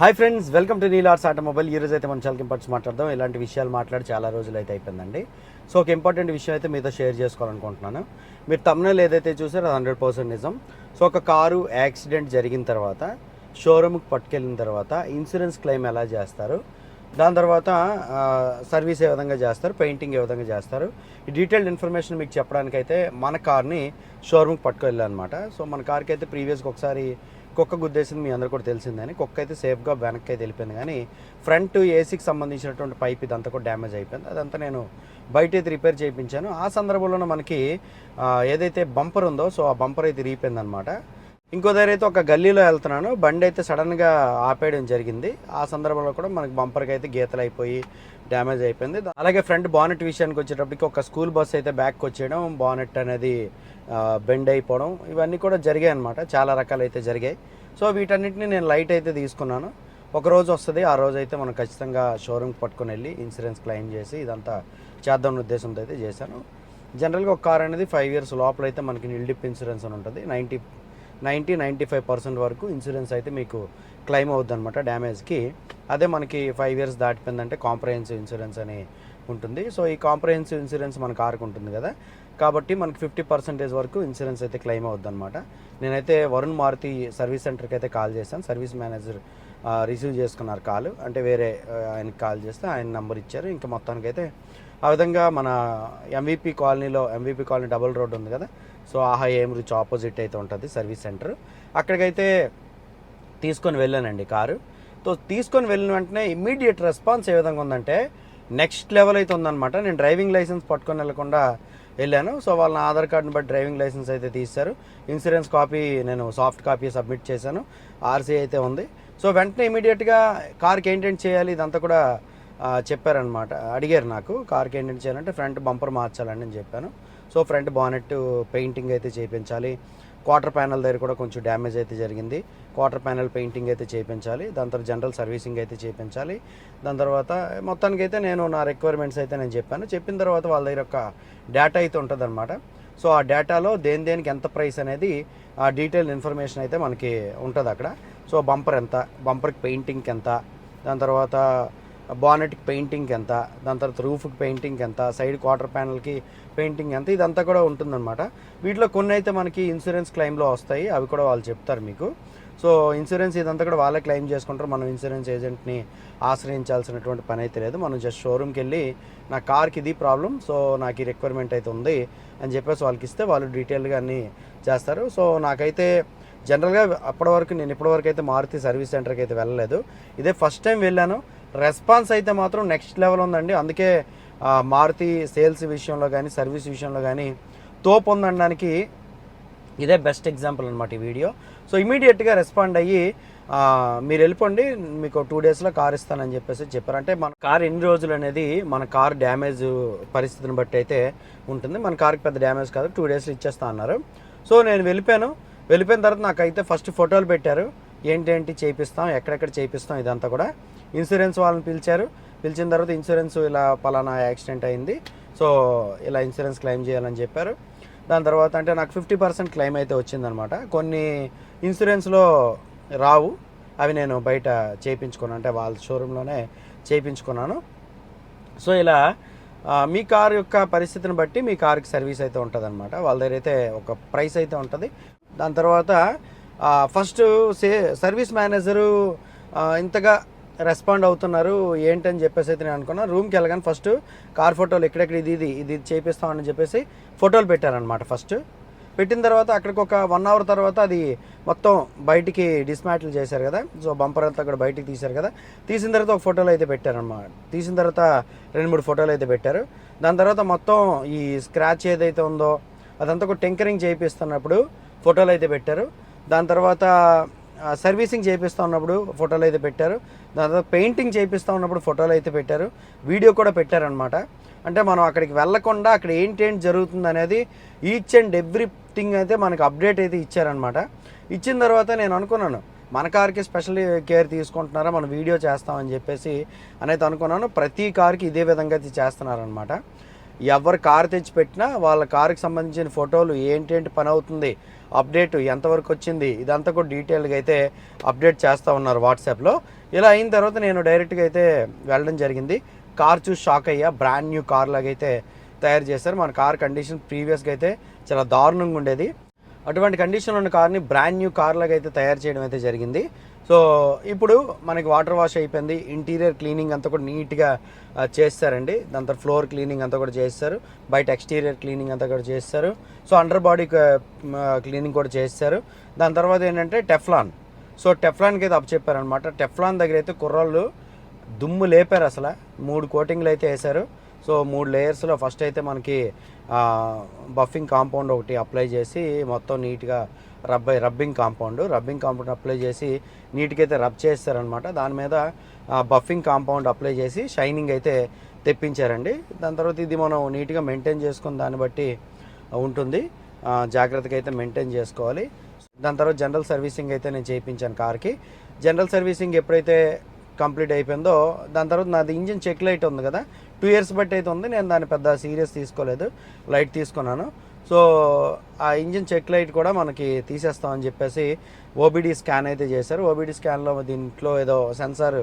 Hi friends welcome to Neelars automobile ఈ రోజు అయితే మనం చాలా ఇంపార్టెంట్స్ మాట్లాడదాం. ఇలాంటి విషయాలు మాట్లాడి చాలా రోజులు అయితే అయిపోయిందండి. సో ఒక ఇంపార్టెంట్ విషయం అయితే మీతో షేర్ చేసుకోవాలనుకుంటున్నాను. మీరు తమ్ముళ్ళు ఏదైతే చూసారో అది హండ్రెడ్ పర్సెంట్ నిజం. సో ఒక కారు యాక్సిడెంట్ జరిగిన తర్వాత షోరూమ్కి పట్టుకెళ్ళిన తర్వాత ఇన్సూరెన్స్ క్లెయిమ్ ఎలా చేస్తారు? దాని తర్వాత సర్వీస్ ఏ విధంగా చేస్తారు? పెయింటింగ్ ఏ విధంగా చేస్తారు? ఈ డీటెయిల్డ్ ఇన్ఫర్మేషన్ మీకు చెప్పడానికైతే మన కార్ని షోరూమ్కి పట్టుకెళ్ళాలన్నమాట. సో మన కార్కి అయితే ప్రీవియస్గా ఒకసారి కుక్క గుద్దేసింది మీ అందరూ కూడా తెలిసిందని కుక్క అయితే సేఫ్గా వెనక్కి అయితే వెళ్ళిపోయింది. కానీ ఫ్రంట్ ఏసీకి సంబంధించినటువంటి పైప్ ఇదంతా కూడా డ్యామేజ్ అయిపోయింది. అదంతా నేను బయట అయితే రిపేర్ చేయించాను. ఆ సందర్భంలోనే మనకి ఏదైతే బంపర్ ఉందో సో ఆ బంపర్ అయితే రీపోయింది అనమాట ఇంకో దగ్గర అయితే ఒక గల్లీలో వెళ్తున్నాను. బండి అయితే సడన్గా ఆపేయడం జరిగింది. ఆ సందర్భంలో కూడా మనకి బంపర్కి అయితే గీతలు అయిపోయి డ్యామేజ్ అయిపోయింది. అలాగే ఫ్రంట్ బానెట్ విషయానికి వచ్చేటప్పటికి ఒక స్కూల్ బస్ అయితే బ్యాక్ వచ్చేయడం బానెట్ అనేది బెండ్ అయిపోవడం ఇవన్నీ కూడా జరిగాయి అనమాట చాలా రకాలు అయితే జరిగాయి. సో వీటన్నిటిని నేను లైట్ అయితే తీసుకున్నాను. ఒక రోజు వస్తుంది ఆ రోజు అయితే మనం ఖచ్చితంగా షోరూమ్కి పట్టుకొని వెళ్ళి ఇన్సూరెన్స్ క్లెయిమ్ చేసి ఇదంతా చేద్దాం ఉద్దేశంతో అయితే చేశాను. జనరల్గా ఒక కార్ అనేది ఫైవ్ ఇయర్స్ లోపల అయితే మనకి నిల్డిప్ ఇన్సూరెన్స్ అని ఉంటుంది. Ninety ninety ninety five percent వరకు ఇన్సూరెన్స్ అయితే మీకు క్లెయిమ్ అవుద్ది అనమాట డ్యామేజ్కి. అదే మనకి ఫైవ్ ఇయర్స్ దాటిపోయిందంటే కాంప్రహెన్సివ్ ఇన్సూరెన్స్ అని ఉంటుంది. సో ఈ కాంప్రహెన్సివ్ ఇన్సూరెన్స్ మన కార్కి ఉంటుంది కదా. కాబట్టి మనకి ఫిఫ్టీ పర్సెంటేజ్ వరకు ఇన్సూరెన్స్ అయితే క్లెయిమ్ అవుద్ది అనమాట నేనైతే వరుణ్ మారుతి సర్వీస్ సెంటర్కి అయితే కాల్ చేశాను. సర్వీస్ మేనేజర్ రిసీవ్ చేసుకున్నారు కాల్. అంటే వేరే ఆయనకి కాల్ చేస్తే ఆయన నెంబర్ ఇచ్చారు. ఇంకా మొత్తానికైతే ఆ విధంగా మన ఎంవీపీ కాలనీలో ఎంవీపీ కాలనీ డబుల్ రోడ్ ఉంది కదా. సో ఆహా ఏం రుచి ఆపోజిట్ అయితే ఉంటుంది సర్వీస్ సెంటర్. అక్కడికైతే తీసుకొని వెళ్ళానండి కారు. సో తీసుకొని వెళ్ళిన వెంటనే ఇమ్మీడియట్ రెస్పాన్స్ ఏ విధంగా ఉందంటే నెక్స్ట్ లెవెల్ అయితే ఉందన్నమాట. నేను డ్రైవింగ్ లైసెన్స్ పట్టుకొని వెళ్ళకుండా వెళ్ళాను. సో వాళ్ళ ఆధార్ కార్డుని బట్టి డ్రైవింగ్ లైసెన్స్ అయితే తీశారు. ఇన్సూరెన్స్ కాపీ నేను సాఫ్ట్ కాపీ సబ్మిట్ చేశాను. ఆర్సీ అయితే ఉంది. సో వెంటనే ఇమీడియట్గా కార్కి ఏంటెంట్ చేయాలి ఇదంతా కూడా చెప్పారనమాట అడిగారు నాకు కార్కి ఏంటెంట్ చేయాలంటే ఫ్రంట్ బంపర్ మార్చాలని నేను చెప్పాను. సో ఫ్రంట్ బానెట్ పెయింటింగ్ అయితే చేయించాలి క్వార్టర్ ప్యానల్ దగ్గర కూడా కొంచెం డ్యామేజ్ అయితే జరిగింది. క్వార్టర్ ప్యానల్ పెయింటింగ్ అయితే చేయించాలి దాని తర్వాత జనరల్ సర్వీసింగ్ అయితే చేయించాలి దాని తర్వాత మొత్తానికి అయితే నేను నా రిక్వైర్మెంట్స్ అయితే నేను చెప్పాను. చెప్పిన తర్వాత వాళ్ళ దగ్గర ఒక డేటా అయితే ఉంటుంది సో ఆ డేటాలో దేని దేనికి ఎంత ప్రైస్ అనేది ఆ డీటెయిల్ ఇన్ఫర్మేషన్ అయితే మనకి ఉంటుంది అక్కడ సో బంపర్ ఎంత? బంపర్కి పెయింటింగ్కి ఎంత? దాని తర్వాత బానెట్కి పెయింటింగ్కి ఎంత దాని తర్వాత రూఫ్కి పెయింటింగ్కి ఎంత సైడ్ క్వార్టర్ ప్యానల్కి పెయింటింగ్ ఎంత ఇదంతా కూడా ఉంటుందన్నమాట. వీటిలో కొన్ని అయితే మనకి ఇన్సూరెన్స్ క్లెయిమ్లో వస్తాయి అవి కూడా వాళ్ళు చెప్తారు మీకు. సో ఇన్సూరెన్స్ ఇదంతా కూడా వాళ్ళే క్లెయిమ్ చేసుకుంటారు. మనం ఇన్సూరెన్స్ ఏజెంట్ని ఆశ్రయించాల్సినటువంటి పని అయితే లేదు. మనం జస్ట్ షోరూమ్కి వెళ్ళి నా కార్కి ఇది ప్రాబ్లం సో నాకు ఈ రిక్వైర్మెంట్ అయితే ఉంది అని చెప్పేసి వాళ్ళకి ఇస్తే వాళ్ళు డీటెయిల్గా అన్నీ చేస్తారు. సో నాకైతే జనరల్గా అప్పటి వరకు నేను ఇప్పటివరకు అయితే మారుతి సర్వీస్ సెంటర్కి అయితే వెళ్ళలేదు. ఇదే ఫస్ట్ టైం వెళ్ళాను. రెస్పాన్స్ అయితే మాత్రం నెక్స్ట్ లెవెల్ ఉందండి. అందుకే మారుతి సేల్స్ విషయంలో కానీ సర్వీస్ విషయంలో కానీ తోపు ఉందనడానికి ఇదే బెస్ట్ ఎగ్జాంపుల్ అనమాట ఈ వీడియో. సో ఇమీడియట్గా రెస్పాండ్ అయ్యి మీరు వెళ్ళిపోండి మీకు టూ డేస్లో కార్ ఇస్తానని చెప్పేసి చెప్పారు. అంటే మన కార్ ఎన్ని రోజులు అనేది మన కార్ డ్యామేజ్ పరిస్థితిని బట్టి అయితే ఉంటుంది. మన కార్కి పెద్ద డ్యామేజ్ కాదు టూ డేస్లో ఇచ్చేస్తా అన్నారు. సో నేను వెళ్ళిపోయాను. వెళ్ళిపోయిన తర్వాత నాకైతే ఫస్ట్ ఫోటోలు పెట్టారు. ఏంటేంటి చేయిస్తాం ఎక్కడెక్కడ చేయిస్తాం ఇదంతా కూడా. ఇన్సూరెన్స్ వాళ్ళని పిలిచారు. పిలిచిన తర్వాత ఇన్సూరెన్స్ ఇలా పలానా యాక్సిడెంట్ అయింది. సో ఇలా ఇన్సూరెన్స్ క్లెయిమ్ చేయాలని చెప్పారు. దాని తర్వాత అంటే నాకు ఫిఫ్టీ పర్సెంట్ క్లెయిమ్ అయితే వచ్చిందనమాట. కొన్ని ఇన్సూరెన్స్లో రావు. అవి నేను బయట చేయించుకున్నాను. అంటే వాళ్ళ షోరూంలోనే చేయించుకున్నాను. సో ఇలా మీ కార్ యొక్క పరిస్థితిని బట్టి మీ కార్కి సర్వీస్ అయితే ఉంటుంది అనమాట వాళ్ళ దగ్గర అయితే ఒక ప్రైస్ అయితే ఉంటుంది. దాని తర్వాత ఫస్ట్ సే సర్వీస్ మేనేజరు ఇంతగా రెస్పాండ్ అవుతున్నారు ఏంటని చెప్పేసి అయితే నేను అనుకున్నా. రూమ్కి వెళ్ళగానే ఫస్ట్ కార్ ఫోటోలు ఎక్కడెక్కడ ఇది ఇది ఇది చేపిస్తామని చెప్పేసి ఫోటోలు పెట్టారనమాట ఫస్ట్. పెట్టిన తర్వాత అక్కడికి ఒక వన్ అవర్ తర్వాత అది మొత్తం బయటికి డిస్మాటిల్ చేశారు కదా. సో బంపర్ అంతా కూడా బయటికి తీశారు కదా. తీసిన తర్వాత ఒక ఫోటోలు అయితే పెట్టారన్నమాట. తీసిన తర్వాత రెండు మూడు ఫోటోలు అయితే పెట్టారు. దాని తర్వాత మొత్తం ఈ స్క్రాచ్ ఏదైతే ఉందో అదంతా కూడా టెంకరింగ్ చేయిస్తున్నప్పుడు ఫోటోలు అయితే పెట్టారు. దాని తర్వాత సర్వీసింగ్ చేపిస్తూ ఉన్నప్పుడు ఫోటోలు అయితే పెట్టారు. దాని తర్వాత పెయింటింగ్ చేపిస్తూ ఉన్నప్పుడు ఫోటోలు అయితే పెట్టారు. వీడియో కూడా పెట్టారనమాట అంటే మనం అక్కడికి వెళ్ళకుండా అక్కడ ఏంటేంటి జరుగుతుంది అనేది ఈచ్ అండ్ ఎవ్రీథింగ్ అయితే మనకు అప్డేట్ అయితే ఇచ్చారనమాట ఇచ్చిన తర్వాత నేను అనుకున్నాను మన కార్కి స్పెషల్ కేర్ తీసుకుంటున్నారా మనం వీడియో చేస్తామని చెప్పేసి అనేది అనుకున్నాను. ప్రతి కార్కి ఇదే విధంగా అయితే చేస్తున్నారనమాట ఎవరు కారు తెచ్చి పెట్టినా వాళ్ళ కారుకి సంబంధించిన ఫోటోలు ఏంటేంటి పని అవుతుంది అప్డేట్ ఎంతవరకు వచ్చింది ఇదంతా కూడా డీటెయిల్గా అయితే అప్డేట్ చేస్తూ ఉన్నారు వాట్సాప్లో. ఇలా అయిన తర్వాత నేను డైరెక్ట్గా అయితే వెళ్ళడం జరిగింది. కార్ చూసి షాక్ అయ్యా బ్రాండ్ న్యూ కార్ లాగా అయితే తయారు చేశారు. మన కార్ కండిషన్ ప్రీవియస్గా అయితే చాలా దారుణంగా ఉండేది. అటువంటి కండిషన్ ఉన్న కార్ని బ్రాండ్ న్యూ కార్ లాగా అయితే తయారు చేయడం అయితే జరిగింది. సో ఇప్పుడు మనకి వాటర్ వాష్ అయిపోయింది. ఇంటీరియర్ క్లీనింగ్ అంతా కూడా నీట్గా చేస్తారండి. దాని తర్వాత ఫ్లోర్ క్లీనింగ్ అంతా కూడా చేస్తారు. బయట ఎక్స్టీరియర్ క్లీనింగ్ అంతా కూడా చేస్తారు. సో అండర్ బాడీ క్లీనింగ్ కూడా చేస్తారు. దాని తర్వాత ఏంటంటే టెఫ్లాన్. సో టెఫ్లాన్కి అయితే అప్పచెప్పారనమాట టెఫ్లాన్ దగ్గర అయితే కుర్రాళ్ళు దుమ్ము లేపారు అసలు. మూడు కోటింగ్లు అయితే వేశారు. సో మూడు లేయర్స్లో ఫస్ట్ అయితే మనకి బఫింగ్ కాంపౌండ్ ఒకటి అప్లై చేసి మొత్తం నీట్గా rub rubbing compound. Rubbing compound apply చేసి నీట్గా అయితే రబ్ చేస్తారనమాట దాని మీద బఫింగ్ కాంపౌండ్ అప్లై చేసి షైనింగ్ అయితే తెప్పించారండి. దాని తర్వాత ఇది మనం నీట్గా మెయింటైన్ చేసుకుని దాన్ని బట్టి ఉంటుంది. జాగ్రత్తగా అయితే మెయింటైన్ చేసుకోవాలి. దాని తర్వాత జనరల్ సర్వీసింగ్ అయితే నేను చేయించాను కార్కి. జనరల్ సర్వీసింగ్ ఎప్పుడైతే కంప్లీట్ అయిపోయిందో దాని తర్వాత నాది ఇంజిన్ చెక్ లైట్ ఉంది కదా. టూ ఇయర్స్ బట్టి అయితే ఉంది. నేను దాన్ని పెద్ద సీరియస్ తీసుకోలేదు. లైట్ తీసుకున్నాను. సో ఆ ఇంజిన్ చెక్ లైట్ కూడా మనకి తీసేస్తామని చెప్పేసి ఓబిడి స్కాన్ అయితే చేశారు. ఓబిడి స్కాన్లో దీంట్లో ఏదో సెన్సార్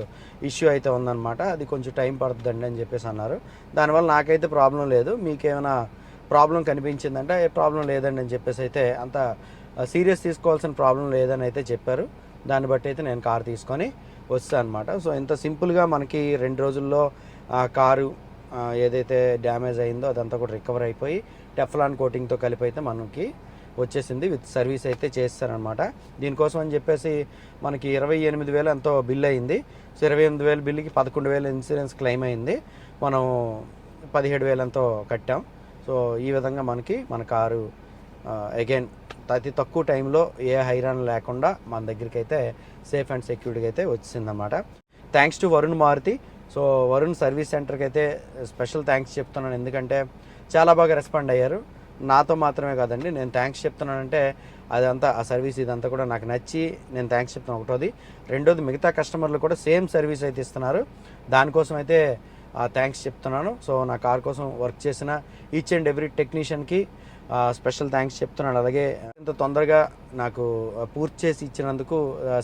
ఇష్యూ అయితే ఉందన్నమాట. అది కొంచెం టైం పడుతుందండి అని చెప్పేసి అన్నారు. దానివల్ల నాకైతే ప్రాబ్లం లేదు. మీకేమైనా ప్రాబ్లం కనిపించిందంటే ఏ ప్రాబ్లం లేదండి అని చెప్పేసి అయితే అంత సీరియస్ తీసుకోవాల్సిన ప్రాబ్లం లేదని అయితే చెప్పారు. దాన్ని బట్టి అయితే నేను కారు తీసుకొని వస్తాను అనమాట సో ఇంత సింపుల్గా మనకి రెండు రోజుల్లో కారు ఏదైతే డ్యామేజ్ అయిందో అదంతా కూడా రికవర్ అయిపోయి టెఫ్లాన్ కోటింగ్తో కలిపి అయితే మనకి వచ్చేసింది. విత్ సర్వీస్ అయితే చేస్తారనమాట దీనికోసం అని చెప్పేసి మనకి ఇరవై ఎనిమిది వేలు ఎంతో బిల్ అయింది. సో ఇరవై ఎనిమిది వేలు బిల్లుకి పదకొండు వేల ఇన్సూరెన్స్ క్లెయిమ్ అయింది. మనం పదిహేడు వేలు ఎంతో కట్టాం. సో ఈ విధంగా మనకి మన కారు అగైన్ అతి తక్కువ టైంలో ఏ హైరాన్ లేకుండా మన దగ్గరికి అయితే సేఫ్ అండ్ సెక్యూర్డ్గా అయితే వచ్చిందన్నమాట. Thanks to Varun Maruti so Varun service సెంటర్కి అయితే స్పెషల్ థ్యాంక్స్ చెప్తున్నాను. ఎందుకంటే చాలా బాగా రెస్పాండ్ అయ్యారు. నాతో మాత్రమే కాదండి నేను థ్యాంక్స్ చెప్తున్నానంటే అదంతా ఆ సర్వీస్ ఇదంతా కూడా నాకు నచ్చి నేను థ్యాంక్స్ చెప్తున్నాను. ఒకటోది రెండోది మిగతా కస్టమర్లు కూడా సేమ్ సర్వీస్ అయితే ఇస్తున్నారు. దానికోసం అయితే థ్యాంక్స్ చెప్తున్నాను. సో నా కార్ కోసం వర్క్ చేసిన ఈచ్ అండ్ ఎవ్రీ టెక్నీషియన్కి స్పెషల్ థ్యాంక్స్ చెప్తున్నాను. అలాగే ఇంత తొందరగా నాకు పూర్తి చేసి ఇచ్చినందుకు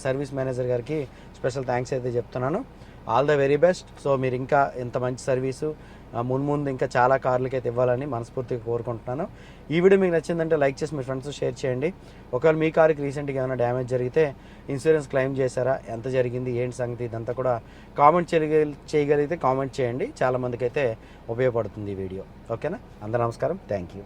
సర్వీస్ మేనేజర్ గారికి స్పెషల్ థ్యాంక్స్ అయితే చెప్తున్నాను. All the very best. So మీరు ఇంకా ఇంత మంచి సర్వీసు మున్ముందు ఇంకా చాలా కార్లకి అయితే ఇవ్వాలని మనస్ఫూర్తిగా కోరుకుంటున్నాను. ఈ వీడియో మీకు నచ్చిందంటే లైక్ చేసి మీ ఫ్రెండ్స్ షేర్ చేయండి. ఒకవేళ మీ కారుకి రీసెంట్గా ఏమైనా డ్యామేజ్ జరిగితే ఇన్సూరెన్స్ క్లెయిమ్ చేశారా ఎంత జరిగింది ఏంటి సంగతి ఇదంతా కూడా కామెంట్ చేయగలి చేయగలిగితే కామెంట్ చేయండి. చాలామందికి అయితే ఉపయోగపడుతుంది ఈ వీడియో. ఓకేనా? అందరూ నమస్కారం. Thank you